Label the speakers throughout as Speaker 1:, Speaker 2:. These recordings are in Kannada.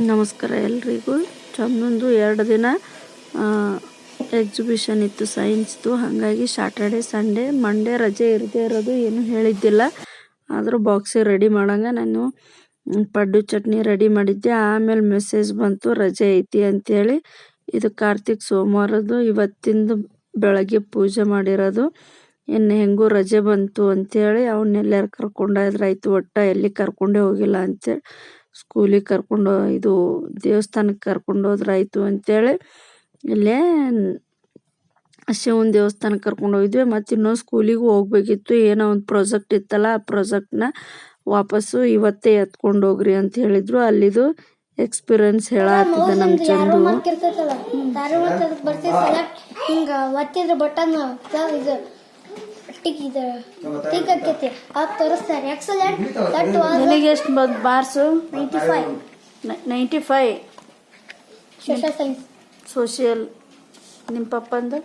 Speaker 1: ನಮಸ್ಕಾರ ಎಲ್ರಿಗೂ. ಚಂದೊಂದು ಎರಡು ದಿನ ಎಕ್ಸಿಬಿಷನ್ ಇತ್ತು ಸೈನ್ಸ್ದು ಹಾಗಾಗಿ ಸಾಟರ್ಡೆ ಸಂಡೇ ಮಂಡೇ ರಜೆ ಇರದೇ ಇರೋದು ಏನು ಹೇಳಿದ್ದಿಲ್ಲ. ಆದರೂ ಬಾಕ್ಸಿಗೆ ರೆಡಿ ಮಾಡಂಗ ನಾನು ಪಡ್ಡು ಚಟ್ನಿ ರೆಡಿ ಮಾಡಿದ್ದೆ. ಆಮೇಲೆ ಮೆಸೇಜ್ ಬಂತು, ರಜೆ ಐತಿ ಅಂತೇಳಿ. ಇದು ಕಾರ್ತಿಕ್ ಸೋಮವಾರದ್ದು, ಇವತ್ತಿಂದು ಬೆಳಗ್ಗೆ ಪೂಜೆ ಮಾಡಿರೋದು. ಇನ್ನು ಹೆಂಗೂ ರಜೆ ಬಂತು ಅಂತೇಳಿ ಅವನ್ನೆಲ್ಲಾರು ಕರ್ಕೊಂಡಾದ್ರಾಯ್ತು ಒಟ್ಟ ಎಲ್ಲಿ ಕರ್ಕೊಂಡೇ ಹೋಗಿಲ್ಲ ಅಂತೇಳಿ. ಸ್ಕೂಲಿಗೆ ಕರ್ಕೊಂಡು ಇದು ದೇವಸ್ಥಾನಕ್ಕೆ ಕರ್ಕೊಂಡು ಹೋದ್ರಾಯ್ತು ಅಂತೇಳಿ ಇಲ್ಲೇ ಶಿವನ ದೇವಸ್ಥಾನಕ್ಕೆ ಕರ್ಕೊಂಡು ಹೋಗಿದ್ವಿ. ಮತ್ತು ಇನ್ನೂ ಸ್ಕೂಲಿಗೂ ಹೋಗ್ಬೇಕಿತ್ತು. ಏನೋ ಒಂದು ಪ್ರಾಜೆಕ್ಟ್ ಇತ್ತಲ್ಲ ಆ ಪ್ರಾಜೆಕ್ಟ್ನ ವಾಪಸ್ಸು ಇವತ್ತೇ ಎತ್ಕೊಂಡು ಹೋಗ್ರಿ ಅಂತ ಹೇಳಿದ್ರು. ಅಲ್ಲಿದು ಎಕ್ಸ್ಪೀರಿಯನ್ಸ್ ಹೇಳತ್ತಿದ್ದ ನಮ್ಮ ಚಂದು.
Speaker 2: ಹಿಂಗ ಒತ್ತಿದ್ರೆ ಬಟನ್ ಇದು ಟಿಕ್ ಇದು ಟಿಕ್ ಆಕೈತಿ ಅವಾಗ ತೋರಿಸ್ತಾರೆ. ಎಕ್ಸಲೆಂಟ್ ದಟ್ ವಾಸ್
Speaker 1: ನಿನಗೆ ಎಷ್ಟು ಬಂದು marks
Speaker 2: ninety five
Speaker 1: ninety five
Speaker 2: social science
Speaker 1: social ನಿಮ್ಮ ಪಪ್ಪಂದು?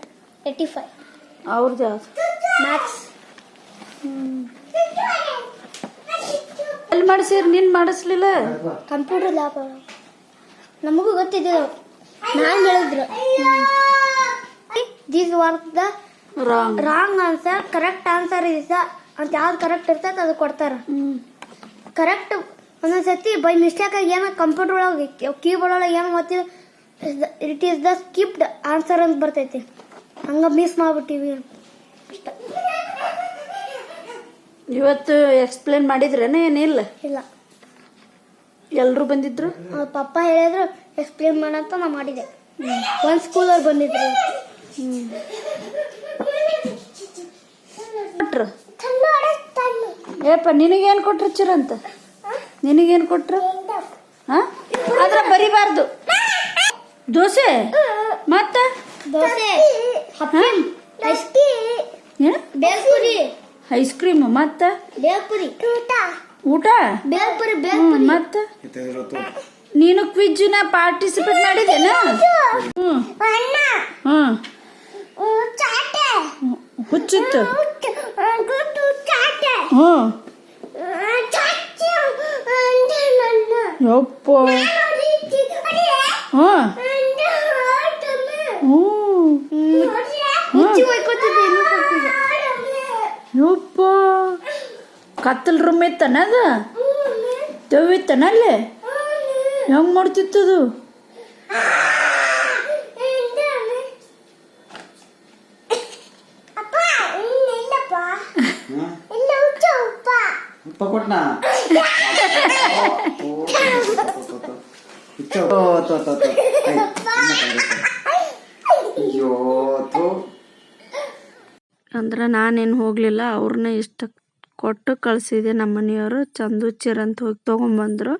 Speaker 2: ಏಯ್ಟಿ ಫೈವ್
Speaker 1: ಅವ್ರದ್ದು ಯಾವ್ದು
Speaker 2: ಮ್ಯಾಥ್ಸ್
Speaker 1: ಎಲ್ಲಿ ಮಾಡಿಸಿರಿ? ನೀನು ಮಾಡಿಸ್ಲಿಲ್ಲ?
Speaker 2: ಕಂಪ್ಯೂಟರ್ ಲ್ಯಾಬ್ ನಮಗೂ ಗೊತ್ತಿದ್ದು ನಾನು ಹೇಳಿದ್ರು. This work the
Speaker 1: wrong
Speaker 2: wrong answer correct answer is ಅಂತ ಯಾವ್ದು ಕರೆಕ್ಟ್ ಇರ್ತೈತೆ ಅದು ಕೊಡ್ತಾರ. ಕರೆಕ್ಟ್ ಒಂದೊಂದ್ಸತಿ ಬೈ ಮಿಸ್ಟೇಕ್ ಆಗಿ ಏನೋ ಕಂಪ್ಯೂಟರ್ ಒಳಗೆ ಕೀಬೋರ್ಡ್ ಒಳಗೆ ಏನೋ ಗೊತ್ತಿಲ್ಲ it is the skipped answer ಅಂತ ಬರ್ತೈತಿ. ಹಂಗ ಮಿಸ್ ಮಾಡ್ಬಿಟ್ಟಿವಿ. ಅಷ್ಟ
Speaker 1: ಇವತ್ತು ಎಕ್ಸ್ಪ್ಲೇನ್ ಮಾಡಿದ್ರೇನೆ ಏನಿಲ್ಲ?
Speaker 2: ಇಲ್ಲ.
Speaker 1: ಎಲ್ಲರೂ ಬಂದಿದ್ರು?
Speaker 2: ಪಪ್ಪ ಹೇಳಿದ್ರು ಎಕ್ಸ್ಪ್ಲೇನ್ ಮಾಡಂತ ನಾ ಮಾಡಿದೆ. ಒಂದ್ ಸ್ಕೂಲವ್ರು ಬಂದಿದ್ರು.
Speaker 1: ಏಪ್ಪ ನಿನಗೇನು ಕೊಟ್ರು ಚಿರಂತ ನಿನಗೇನು ಕೊಟ್ರು? ಹಾ? ಆದ್ರೆ ಬರಿಬಾರ್ದು. ದೋಸೆ? ಮತ್ತೆ?
Speaker 2: ದೋಸೆ. ಹಪ್ಪಿ.
Speaker 1: ಏನು?
Speaker 2: ಬೇಲ್ಪುರಿ.
Speaker 1: ಐಸ್ ಕ್ರೀಮ್ ಮತ್ತ?
Speaker 2: ಬೇಲ್ಪುರಿ.
Speaker 1: ಊಟ. ಮತ್ತ? ನೀನು ಕ್ವಿಜ್ನ ಪಾರ್ಟಿಸಿಪೇಟ್ ಮಾಡಿದೇನ ಹ್ಮ್. ಹ್ಮ್. ಹುಚ್ಚಿತ್ತು. ಹ್ಮ್. ಯಪ್ಪ. ಹ್ಮ್.
Speaker 2: ಹ್ಞೂ
Speaker 1: ಯಪ್ಪ. ಕತ್ತಲ್ ರೂಮ್ ಇತ್ತನ ಅದು? ದೆವ್ ಇತ್ತನ ಅಲ್ಲಿ? ಹೆಂಗ್ ಮಾಡ್ತಿತ್ತದು
Speaker 3: ಕೊಟ್ನ.
Speaker 1: ಅಂದ್ರೆ ನಾನೇನು ಹೋಗಲಿಲ್ಲ ಅವ್ರನ್ನ ಇಷ್ಟ ಕೊಟ್ಟು ಕಳಿಸಿದೆ ನಮ್ಮ ಮನೆಯವರು ಚಂದು ಚಿರಂತ ಹೋಗಿ ತೊಗೊಂಬಂದರು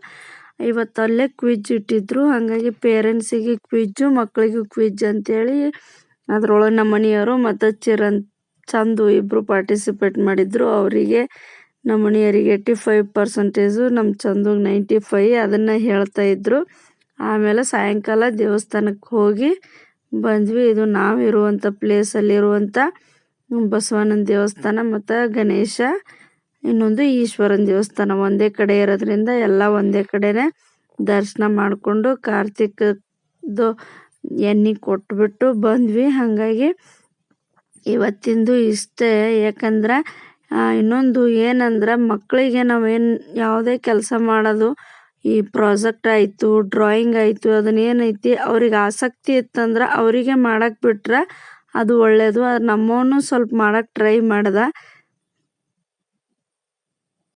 Speaker 1: ಇವತ್ತು ಅಲ್ಲೇ ಕ್ವಿಜ್ ಇಟ್ಟಿದ್ರು ಹಾಗಾಗಿ ಪೇರೆಂಟ್ಸಿಗೆ ಕ್ವಿಜ್ಜು ಮಕ್ಕಳಿಗೂ ಕ್ವಿಜ್ ಅಂತೇಳಿ ಅದ್ರೊಳಗೆ ನಮ್ಮ ಮನೆಯವರು ಮತ್ತು ಚಿರಂತ್ ಚಂದು ಇಬ್ಬರು ಪಾರ್ಟಿಸಿಪೇಟ್ ಮಾಡಿದ್ರು ಅವರಿಗೆ ನಮ್ಮ ಮನೆಯವರಿಗೆ ಏಯ್ಟಿ ಫೈವ್ ಪರ್ಸೆಂಟೇಜು ನಮ್ಮ ಚಂದಗೆ ನೈಂಟಿ ಫೈ ಅದನ್ನು ಹೇಳ್ತಾ ಇದ್ದರು ಆಮೇಲೆ ಸಾಯಂಕಾಲ ದೇವಸ್ಥಾನಕ್ಕೆ ಹೋಗಿ ಬಂದ್ವಿ. ಇದು ನಾವು ಇರುವಂಥ ಪ್ಲೇಸಲ್ಲಿರುವಂಥ ಬಸವಣ್ಣನ ದೇವಸ್ಥಾನ ಮತ್ತು ಗಣೇಶ. ಇನ್ನೊಂದು ಈಶ್ವರನ ದೇವಸ್ಥಾನ ಒಂದೇ ಕಡೆ ಇರೋದ್ರಿಂದ ಎಲ್ಲ ಒಂದೇ ಕಡೆನೇ ದರ್ಶನ ಮಾಡಿಕೊಂಡು ಕಾರ್ತಿಕದ್ದು ಎಣ್ಣೆ ಕೊಟ್ಬಿಟ್ಟು ಬಂದ್ವಿ. ಹಾಗಾಗಿ ಇವತ್ತಿಂದು ಇಷ್ಟೇ. ಯಾಕಂದ್ರೆ ಇನ್ನೊಂದು ಏನಂದ್ರೆ ಮಕ್ಕಳಿಗೆ ನಾವೇನು ಯಾವುದೇ ಕೆಲಸ ಮಾಡೋದು, ಈ ಪ್ರಾಜೆಕ್ಟ್ ಆಯಿತು, ಡ್ರಾಯಿಂಗ್ ಆಯಿತು ಅದನ್ನೇನೈತಿ ಅವ್ರಿಗೆ ಆಸಕ್ತಿ ಇತ್ತಂದ್ರೆ ಅವರಿಗೆ ಮಾಡಕ್ಕೆ ಬಿಟ್ರೆ ಅದು ಒಳ್ಳೆಯದು ಅದು ನಮ್ಮವನು ಸ್ವಲ್ಪ ಮಾಡಕ್ಕೆ ಟ್ರೈ ಮಾಡ್ದ.